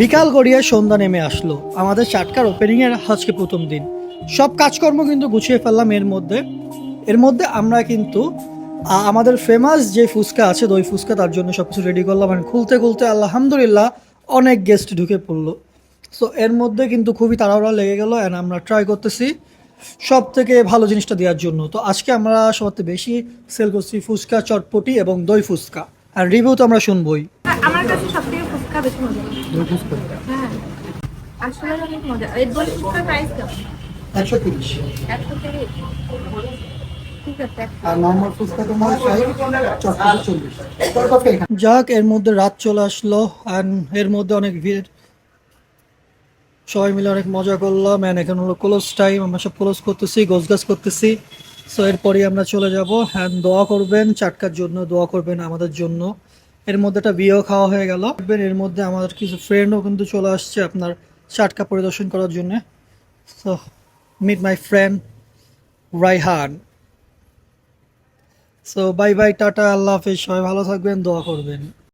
বিকাল গড়িয়ে সন্ধ্যা নেমে আসলো। আমাদের চাটকার ওপেনিং এর আজকে প্রথম দিন। সব কাজকর্ম কিন্তু গুছিয়ে ফেললাম এর মধ্যে। এর মধ্যে আমরা কিন্তু আমাদের ফেমাস যে ফুচকা আছে, দই ফুচকা, তার জন্য সব কিছু রেডি করলাম মানে খুলতে খুলতে আলহামদুলিল্লাহ অনেক গেস্ট ঢুকে পড়ল। সো এর মধ্যে কিন্তু খুবই তাড়াহুড়া লেগে গেল অ্যান্ড আমরা ট্রাই করতেছি সব থেকে ভালো জিনিসটা দেওয়ার জন্য। তো আজকে আমরা সবথেকে বেশি সেল করছি ফুচকা, চটপটি এবং দই ফুচকা। আর রিভিউ তো আমরা শুনবই। আমার কাছে সব থেকে ফুচকা বেশি মজা লাগে হ্যাঁ। আসলে অনেক মজা। এই দই ফুচকার প্রাইস কেমন? একশো তিরিশ। একশো তিরিশ? যাক এর মধ্যে রাত চলে আসলো এর মধ্যে অনেক ভিড়। সবাই মিলে অনেক মজা করলাম অ্যান্ড এখন হলো ক্লোজ টাইম আমরা সব ক্লোজ করতেছি গোছগাছ করতেছি। সো এরপরই আমরা চলে যাব অ্যান্ড দোয়া করবেন চাটকার জন্য দোয়া করবেন আমাদের জন্য। এর মধ্যে একটা বিয়েও খাওয়া হয়ে গেল। এর মধ্যে আমাদের কিছু ফ্রেন্ডও কিন্তু চলে আসছে আপনার চাটকা পরিদর্শন করার জন্য। So meet my friend Raihan so bye bye tata, আল্লাহ হাফিজ। সবাই ভালো থাকবেন, দোয়া করবেন।